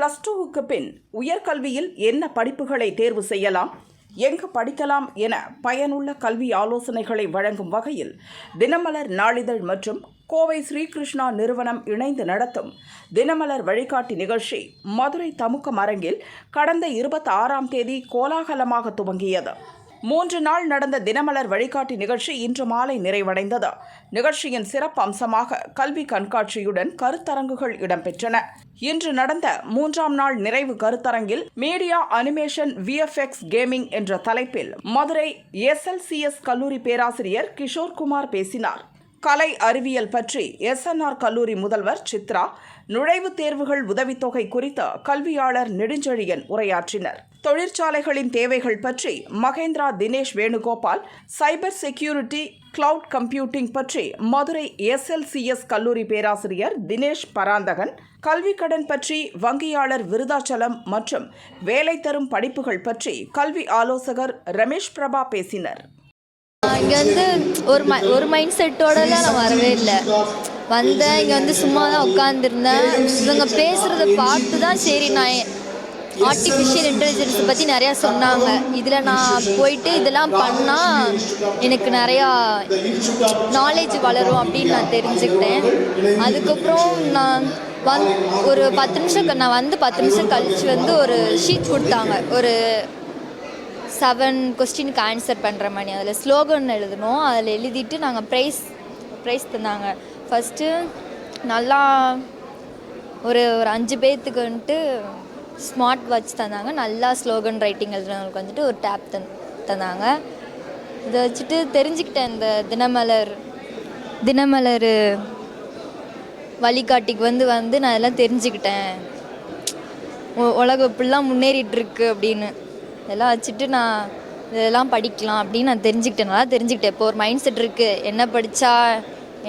Plus டூவுக்கு பின் உயர்கல்வியில் என்ன படிப்புகளை தேர்வு செய்யலாம்? எங்கு படிக்கலாம் என பயனுள்ள கல்வி ஆலோசனைகளை வழங்கும் வகையில் தினமலர் நாளிதழ் மற்றும் கோவை ஸ்ரீகிருஷ்ணா நிறுவனம் இணைந்து நடத்தும் தினமலர் வழிகாட்டி நிகழ்ச்சி மதுரை தமுக்கம் அரங்கில் கடந்த இருபத்தி ஆறாம் தேதி கோலாகலமாக துவங்கியது. மூன்று நாள் நடந்த தினமலர் வழிகாட்டி நிகழ்ச்சி இன்று மாலை நிறைவடைந்தது. நிகழ்ச்சியின் சிறப்பு அம்சமாக கல்வி கண்காட்சியுடன் கருத்தரங்குகள் இடம்பெற்றன. இன்று நடந்த மூன்றாம் நாள் நிறைவு கருத்தரங்கில் மீடியா அனிமேஷன் விஎஃப்எக்ஸ் கேமிங் என்ற தலைப்பில் மதுரை எஸ்எல்சிஎஸ் கல்லூரி பேராசிரியர் கிஷோர்குமார் பேசினார். கலை அறிவியல் பற்றி எஸ்என்ஆர் கல்லூரி முதல்வர் சித்ரா நுழைவுத் தேர்வுகள் உதவித்தொகை குறித்து கல்வியாளர் நெடுஞ்செழியன் உரையாற்றினர். தொழிற்சாலைகளின் தேவைகள் பற்றி Mahindra Dinesh Venugopal cyber security cloud computing பற்றி மதுரை எஸ்எல்சிஎஸ் கல்லூரி பேராசிரியர் தினேஷ் பராந்தகன் கல்வி கடன் பற்றி வங்கியாளர் விருதாச்சலம் மற்றும் வேலை தரும் படிப்புகள் பற்றி கல்வி ஆலோசகர் ரமேஷ் பிரபா பேசினர். இங்கே வந்து ஒரு மை ஒரு மைண்ட் செட்டோட நான் வரவே இல்லை. வந்தேன் இங்கே வந்து சும்மா தான் உட்காந்துருந்தேன் இவங்க பேசுகிறத பார்த்து தான் சரி நான் ஆர்டிஃபிஷியல் இன்டெலிஜென்ஸை பற்றி நிறையா சொன்னாங்க. இதில் நான் போயிட்டு இதெல்லாம் பண்ணால் எனக்கு நிறையா நாலேஜ் வளரும் அப்படின்னு நான் தெரிஞ்சுக்கிட்டேன். அதுக்கப்புறம் நான் வந் ஒரு பத்து நிமிஷம் க- நான் வந்து பத்து நிமிஷம் கழிச்சு வந்து ஒரு ஷீட் கொடுத்தாங்க. ஒரு செவன் கொஸ்டினுக்கு ஆன்சர் பண்ணுற மாதிரி. அதில் ஸ்லோகன் எழுதணும். அதில் எழுதிட்டு நாங்கள் ப்ரைஸ் ப்ரைஸ் தந்தாங்க. ஃபஸ்ட்டு நல்லா ஒரு ஒரு அஞ்சு பேர்த்துக்கு வந்துட்டு ஸ்மார்ட் வாட்ச் தந்தாங்க. நல்லா ஸ்லோகன் ரைட்டிங் எழுதுனவங்களுக்கு வந்துட்டு ஒரு டேப் தந் தந்தாங்க. இதை வச்சுட்டு தெரிஞ்சுக்கிட்டேன் இந்த தினமலர் தினமலர் வழிகாட்டிக்கு வந்து வந்து நான் இதெல்லாம் தெரிஞ்சுக்கிட்டேன். உ- உலகம் இப்படிலாம் முன்னேறிட்டுருக்கு அப்படின்னு. இதெல்லாம் வச்சுட்டு நான் இதெல்லாம் படிக்கலாம் அப்படின்னு நான் தெரிஞ்சுக்கிட்டேன். நல்லா தெரிஞ்சுக்கிட்டேன். இப்போ ஒரு மைண்ட் செட் இருக்குது என்ன படித்தா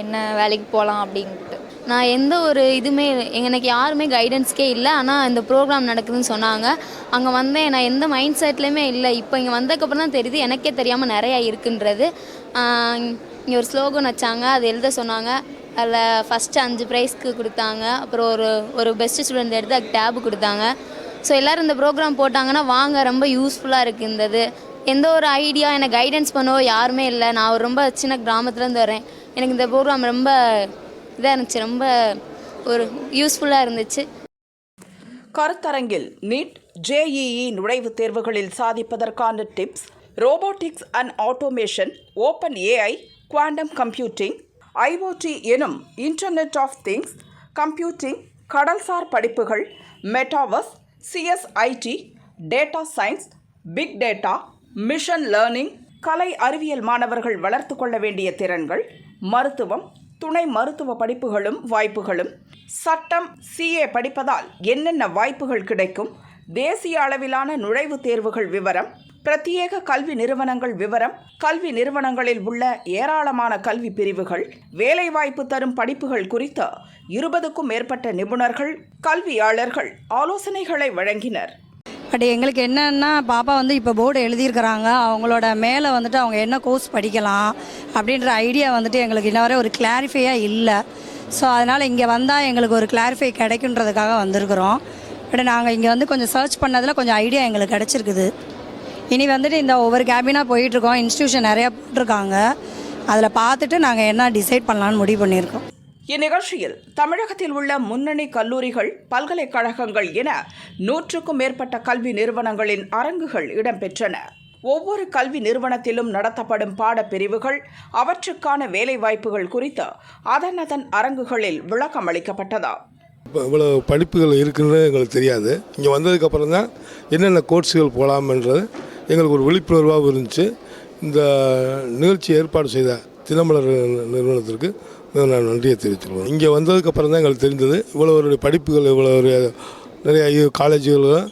என்ன வேலைக்கு போகலாம் அப்படின்ட்டு. நான் எந்த ஒரு இதுவுமே எனக்கு யாருமே கைடன்ஸ்க்கே இல்லை. ஆனால் இந்த ப்ரோக்ராம் நடக்குதுன்னு சொன்னாங்க. அங்கே வந்தேன். நான் எந்த மைண்ட் செட்லேயுமே இல்லை. இப்போ இங்கே வந்ததுக்கப்புறம் தான் தெரியுது. எனக்கே தெரியாமல் நிறையா இருக்குன்றது. இங்கே ஒரு ஸ்லோகன் வச்சாங்க. அது எழுத சொன்னாங்க. அதில் ஃபஸ்ட்டு அஞ்சு ப்ரைஸ்க்கு கொடுத்தாங்க. அப்புறம் ஒரு ஒரு பெஸ்ட் ஸ்டூடெண்ட் எடுத்து அதுக்கு டேபு கொடுத்தாங்க. ஸோ எல்லோரும் இந்த ப்ரோக்ராம் போட்டாங்கன்னா வாங்க ரொம்ப யூஸ்ஃபுல்லாக இருக்குது இந்த இது எந்த ஒரு ஐடியா எனக்கு கைடன்ஸ் பண்ணவோ யாருமே இல்லை. நான் ஒரு ரொம்ப சின்ன கிராமத்துலேருந்து வரேன். எனக்கு இந்த ப்ரோக்ராம் ரொம்ப இதாக இருந்துச்சு. ரொம்ப ஒரு யூஸ்ஃபுல்லாக இருந்துச்சு. கருத்தரங்கில் நீட் ஜேஇஇ நுழைவுத் தேர்வுகளில் சாதிப்பதற்கான tips robotics and automation open AI quantum computing IoT எனும் இன்டர்நெட் ஆஃப் திங்ஸ் கம்ப்யூட்டிங் கடல்சார் படிப்புகள் metaverse CSIT data science big data machine learning கலை அறிவியல் மாணவர்கள் வளர்த்து கொள்ள வேண்டிய திறன்கள் மருத்துவம் துணை மருத்துவ படிப்புகளும் வாய்ப்புகளும். சட்டம் சிஏ படிப்பதால் என்னென்ன வாய்ப்புகள் கிடைக்கும்? தேசிய அளவிலான நுழைவுத் தேர்வுகள் விவரம் பிரத்யேக கல்வி நிறுவனங்கள் விவரம் கல்வி நிறுவனங்களில் உள்ள ஏராளமான கல்வி பிரிவுகள் வேலைவாய்ப்பு தரும் படிப்புகள் குறித்த இருபதுக்கும் மேற்பட்ட நிபுணர்கள் கல்வியாளர்கள் ஆலோசனைகளை வழங்கினர். பட் எங்களுக்கு என்னென்னா பாப்பா வந்து இப்போ போர்டு எழுதியிருக்கிறாங்க. அவங்களோட மேலே வந்துட்டு அவங்க என்ன கோர்ஸ் படிக்கலாம் அப்படின்ற ஐடியா வந்துட்டு எங்களுக்கு இன்ன வரை ஒரு கிளாரிஃபையாக இல்லை. ஸோ அதனால் இங்கே வந்தால் எங்களுக்கு ஒரு கிளாரிஃபை கிடைக்குன்றதுக்காக வந்திருக்கிறோம். பட் நாங்கள் இங்கே வந்து கொஞ்சம் சர்ச் பண்ணதில் கொஞ்சம் ஐடியா எங்களுக்கு கிடச்சிருக்குது. இனி வந்துட்டு இந்த ஒவ்வொரு கேபினாக போயிட்டுருக்கோம். இன்ஸ்டியூஷன் நிறையா போட்டிருக்காங்க. அதில் பார்த்துட்டு நாங்கள் என்ன டிசைட் பண்ணலான்னு முடிவு பண்ணியிருக்கோம். இந்நிகழ்ச்சியில் தமிழகத்தில் உள்ள முன்னணி கல்லூரிகள் பல்கலைக்கழகங்கள் என நூற்றுக்கும் மேற்பட்ட கல்வி நிறுவனங்களின் அரங்குகள் இடம்பெற்றன. ஒவ்வொரு கல்வி நிறுவனத்திலும் நடத்தப்படும் பாடப்பிரிவுகள் அவற்றுக்கான வேலைவாய்ப்புகள் குறித்து அதன் அதன் அரங்குகளில் விளக்கம் அளிக்கப்பட்டதா இப்போ இவ்வளோ படிப்புகள் இருக்குன்னு எங்களுக்கு தெரியாது. இங்கே வந்ததுக்கப்புறம் தான் என்னென்ன கோர்ஸுகள் போகலாம்ன்றது எங்களுக்கு ஒரு விழிப்புணர்வாகவும் இருந்துச்சு. இந்த நிகழ்ச்சி ஏற்பாடு செய்த தினமலர் நிறுவனத்திற்கு நான் நன்றியை தெரிவித்துள்ளோம் இங்கே வந்ததுக்கப்புறம் தான் எங்களுக்கு தெரிந்தது. இவ்வளோ ஒரு படிப்புகள் இவ்வளோ ஒரு நிறைய காலேஜுகளும்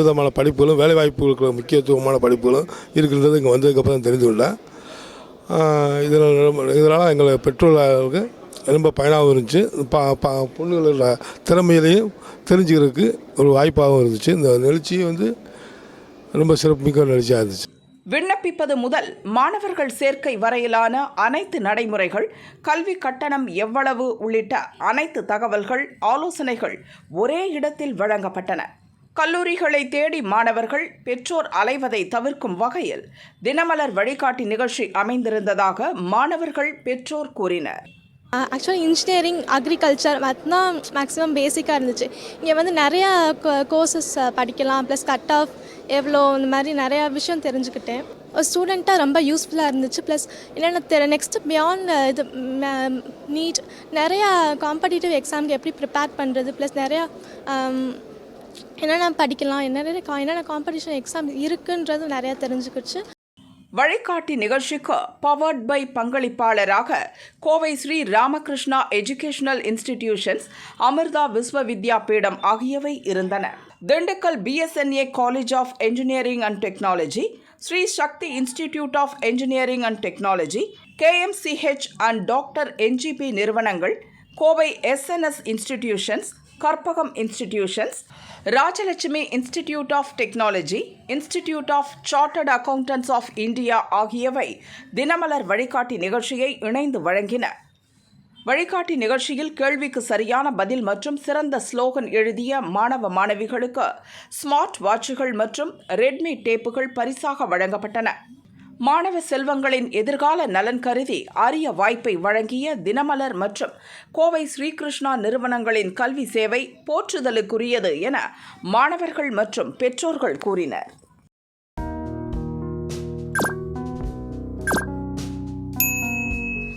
விதமான படிப்புகளும் வேலைவாய்ப்புகளுக்கு முக்கியத்துவமான படிப்புகளும் இருக்கின்றது இங்கே வந்ததுக்கப்புறம் தெரிந்து கொண்டேன் இதனால் இதனால் எங்களை பெற்றோர்களுக்கு ரொம்ப பயனாகவும் இருந்துச்சு. பா பா பொண்ணுகளோட திறமையிலையும் தெரிஞ்சுக்கிறதுக்கு ஒரு வாய்ப்பாகவும் இருந்துச்சு. இந்த நிகழ்ச்சி வந்து ரொம்ப சிறப்புமிக்க நிகழ்ச்சியாக இருந்துச்சு. விண்ணப்பிப்பது முதல் மாணவர்கள் சேர்க்கை வரையிலான அனைத்து நடைமுறைகள் கல்வி கட்டணம் எவ்வளவு உள்ளிட்ட அனைத்து தகவல்கள் ஆலோசனைகள் ஒரே இடத்தில் வழங்கப்பட்டன. கல்லூரிகளை தேடி மாணவர்கள் பெற்றோர் அலைவதை தவிர்க்கும் வகையில் தினமலர் வழிகாட்டி நிகழ்ச்சி அமைந்திருந்ததாக மாணவர்கள் பெற்றோர் கூறினர். ஆக்சுவலாக இன்ஜினியரிங் அக்ரிகல்ச்சர் அதுதான் மேக்ஸிமம் பேசிக்காக இருந்துச்சு. இங்கே வந்து நிறையா கோர்சஸ் படிக்கலாம் ப்ளஸ் கட் ஆஃப் எவ்வளோ இந்த மாதிரி நிறையா விஷயம் தெரிஞ்சுக்கிட்டேன். ஒரு ஸ்டூடெண்ட்டாக ரொம்ப யூஸ்ஃபுல்லாக இருந்துச்சு. ப்ளஸ் என்னென்ன தெ நெக்ஸ்ட்டு பியாண்ட் இது நீட் நிறையா காம்படிட்டிவ் எக்ஸாமுக்கு எப்படி ப்ரிப்பேர் பண்ணுறது ப்ளஸ் நிறையா என்னென்ன படிக்கலாம்? என்னென்ன கா- என்னென்ன காம்படிஷன் எக்ஸாம் இருக்குன்றது நிறையா தெரிஞ்சுக்கிச்சு. வழிகாட்டி நிகழ்ச்சிக்கு பவர்ட் பை பங்களிப்பாளராக கோவை ஸ்ரீ ராமகிருஷ்ணா எஜுகேஷனல் இன்ஸ்டிடியூஷன்ஸ் அமிர்தா விஸ்வ வித்யா பீடம் ஆகியவை இருந்தன. Dindigul PSNA college of engineering and technology Sri Sakthi institute of engineering and technology KMCH and doctor NGP நிறுவனங்கள் Kovai SNS institutions Karpagam institutions Rajalakshmi institute of technology institute of chartered accountants of India ஆகியவை தினமலர் வழிகாட்டி நிகழ்ச்சியை இணைந்து வழங்கின. வழிகாட்டி நிகழ்ச்சியில் கேள்விக்கு சரியான பதில் மற்றும் சிறந்த ஸ்லோகன் எழுதிய மாணவ மாணவிகளுக்கு ஸ்மார்ட் வாட்சுகள் மற்றும் ரெட்மி டேப்புகள் பரிசாக வழங்கப்பட்டன. மாணவ செல்வங்களின் எதிர்கால நலன் கருதி அரிய வாய்ப்பை வழங்கிய தினமலர் மற்றும் கோவை ஸ்ரீகிருஷ்ணா நிறுவனங்களின் கல்வி சேவை போற்றுதலுக்குரியது என மாணவர்கள் மற்றும் பெற்றோர்கள் கூறினர்.